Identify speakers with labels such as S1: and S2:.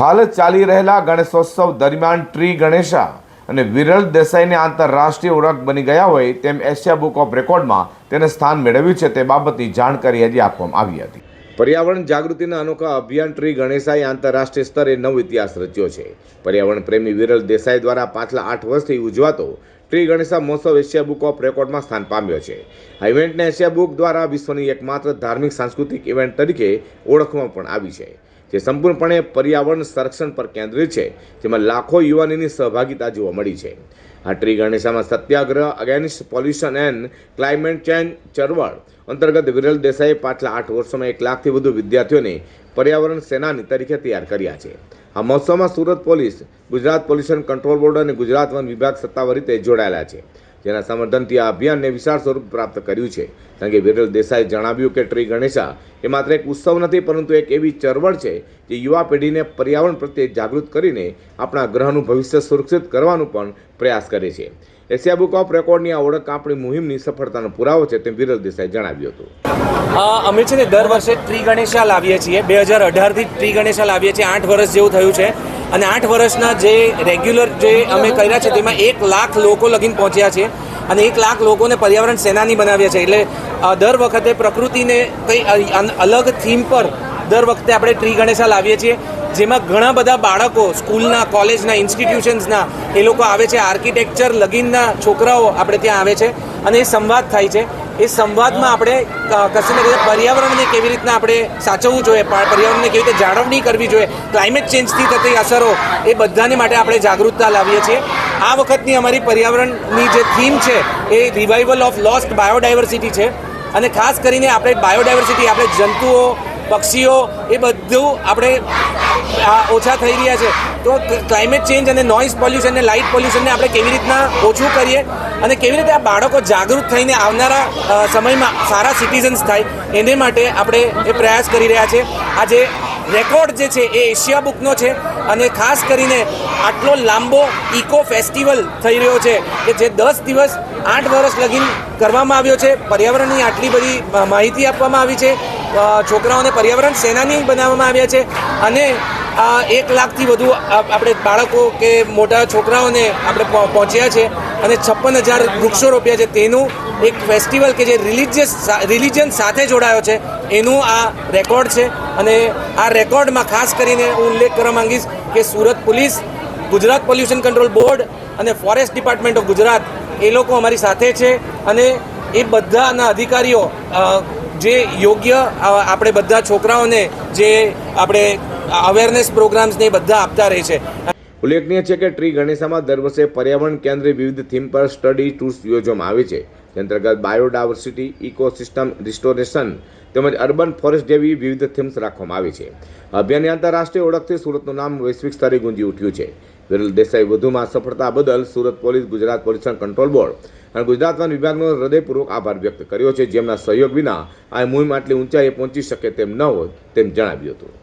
S1: હાલ ચાલી રહેલા ગણેશોત્સવ દરમિયાન ટ્રી ગણેશા અને વિરલ દેસાઈને આંતરરાષ્ટ્રીય ઓળખ બની ગયા હોય તેમ એશિયા બુક ઓફ રેકોર્ડમાં તેને સ્થાન મેળવ્યું છે તે બાબતની જાણકારી આજે આપવામાં આવી હતી. પર્યાવરણ જાગૃતિના અનોખા અભિયાન ટ્રી ગણેશાએ આંતરરાષ્ટ્રીય સ્તરે નવ ઇતિહાસ રચ્યો છે. પર્યાવરણ પ્રેમી વિરલ દેસાઈ દ્વારા પાછલા આઠ વર્ષથી ઉજવાતો ટ્રી ગણેશા મહોત્સવ એશિયા બુક ઓફ રેકોર્ડમાં સ્થાન પામ્યો છે. આ ઇવેન્ટને એશિયા બુક દ્વારા વિશ્વની એકમાત્ર ધાર્મિક સાંસ્કૃતિક ઇવેન્ટ તરીકે ઓળખવામાં પણ આવી છે. જે સંપૂર્ણપણે પર્યાવરણ સંરક્ષણ પર કેન્દ્રિત છે, જેમાં લાખો યુવાનીની સહભાગિતા જોવા મળી છે. આ tree ગણેશામાં Satyagraha against pollution and climate change ચળવળ અંતર્ગત વિરલ દેસાઈએ પાછલા આઠ વર્ષોમાં એક લાખથી વધુ વિદ્યાર્થીઓને પર્યાવરણ સેનાની તરીકે તૈયાર કર્યા છે. આ મહોત્સવમાં Surat police, Gujarat pollution control board અને ગુજરાત વન વિભાગ સત્તાવાર રીતે જોડાયેલા છે. જેના સમર્થનથી આ અભિયાનને વિશાળ સ્વરૂપ પ્રાપ્ત કર્યું છે. કારણ કે વિરલ દેસાઈએ જણાવ્યું કે ટ્રી ગણેશા એ માત્ર એક ઉત્સવ નથી, પરંતુ એક એવી ચળવળ છે જે યુવા પેઢીને પર્યાવરણ પ્રત્યે જાગૃત કરીને આપણા ગ્રહનું ભવિષ્ય સુરક્ષિત કરવાનું પણ પ્રયાસ કરે છે. એશિયા બુક ઓફ રેકોર્ડની આ ઓળખ આપણી મુહિમની સફળતાનો પુરાવો છે તેમ વિરલ દેસાઈ જણાવ્યું હતું.
S2: અમે છે ને દર વર્ષે ટ્રી ગણેશા લાવીએ છીએ. બે હજાર અઢારથી ટ્રી ગણેશા લાવીએ છીએ. આઠ વર્ષ જેવું થયું છે. અને આઠ વર્ષના જે રેગ્યુલર જે અમે કર્યા છે, તેમાં એક લાખ લોકો લગીન પહોંચ્યા છે અને એક લાખ લોકોને પર્યાવરણ સેનાની બનાવ્યા છે. એટલે દર વખતે પ્રકૃતિને કંઈ અલગ થીમ પર દર વખતે આપણે ટ્રી ગણેશા લાવીએ છીએ. જેમાં ઘણા બધા બાળકો સ્કૂલના, કોલેજના ઇન્સ્ટિટ્યુશન્સના એ લોકો આવે છે. આર્કિટેક્ચર લગીનના છોકરાઓ આપણે ત્યાં આવે છે અને એ સંવાદ થાય છે. એ સંવાદમાં આપણે કશું ને પર્યાવરણને કેવી રીતના આપણે સાચવવું જોઈએ પર્યાવરણને કેવી રીતે જાળવણી કરવી જોઈએ ક્લાઇમેટ ચેન્જથી થતી અસરો એ બધાને માટે આપણે જાગૃતતા લાવીએ છીએ. આ વખતની અમારી પર્યાવરણની જે થીમ છે, એ રિવાઇવલ ઓફ લોસ્ટ બાયોડાયવર્સિટી છે. અને ખાસ કરીને આપણે બાયોડાયવર્સિટી આપણે જંતુઓ, પક્ષીઓ, એ બધું આપણે ઓછા થઈ રહ્યા છે. તો ક્લાઇમેટ ચેન્જ અને નોઇઝ પોલ્યુશન અને લાઇટ પોલ્યુશનને આપણે કેવી રીતના ઓછું કરીએ અને કેવી રીતે આ બાળકો જાગૃત થઈને આવનારા સમયમાં સારા સિટીઝન્સ થાય, એને માટે આપણે એ પ્રયાસ કરી રહ્યા છે. આજે રેકોર્ડ જે છે એ એશિયા બુકનો છે અને ખાસ કરીને આટલો લાંબો ઇકો ફેસ્ટિવલ થઈ રહ્યો છે કે જે દસ દિવસ, આઠ વર્ષ લગીન કરવામાં આવ્યો છે. પર્યાવરણની આટલી બધી માહિતી આપવામાં આવી છે. છોકરાઓને પર્યાવરણ સેનાની બનાવવામાં આવ્યા છે અને એક લાખથી વધુ આપણે બાળકો કે મોટા છોકરાઓને આપણે પહો- પહોંચ્યા છે અને છપ્પન હજાર વૃક્ષો રોપ્યા છે. તેનું એક ફેસ્ટિવલ કે જે રિલિજિયસ રિલિજન સાથે જોડાયો છે, એનું આ રેકોર્ડ છે અને આ રેકોર્ડમાં ખાસ કરીને હું ઉલ્લેખ કરવા માંગીશ કે Surat police, Gujarat pollution control board અને ફોરેસ્ટ ડિપાર્ટમેન્ટ ઓફ ગુજરાત એ લોકો અમારી સાથે છે અને એ બધાના અધિકારીઓ જે યોગ્ય આપણે બધા છોકરાઓને જે આપણે અવેરનેસ પ્રોગ્રામ્સ ને બધા આપતા રહે છે.
S1: ઉલ્લેખનીય છે કે ટ્રી ગણેશામાં દર વર્ષે પર્યાવરણ કેન્દ્રે વિવિધ થીમ પર સ્ટડી ટૂર્સ યોજવામાં આવે છે. જે અંતર્ગત બાયોડાયવર્સિટી ઇકોસિસ્ટમ રિસ્ટોરેશન તેમજ અર્બન ફોરેસ્ટ જેવી વિવિધ થીમ્સ રાખવામાં આવી છે. અભિયાનની આંતરરાષ્ટ્રીય ઓળખથી સુરતનું નામ વૈશ્વિક સ્તરે ગુંજી ઉઠ્યું છે. વિરલ દેસાઈ વધુમાં સફળતા બદલ Surat police Gujarat pollution control board અને ગુજરાત વન વિભાગનો હૃદયપૂર્વક આભાર વ્યક્ત કર્યો છે, જેમના સહયોગ વિના આ મુહિમ આટલી ઊંચાઈએ પહોંચી શકે તેમ ન હોત તેમ જણાવ્યું હતું.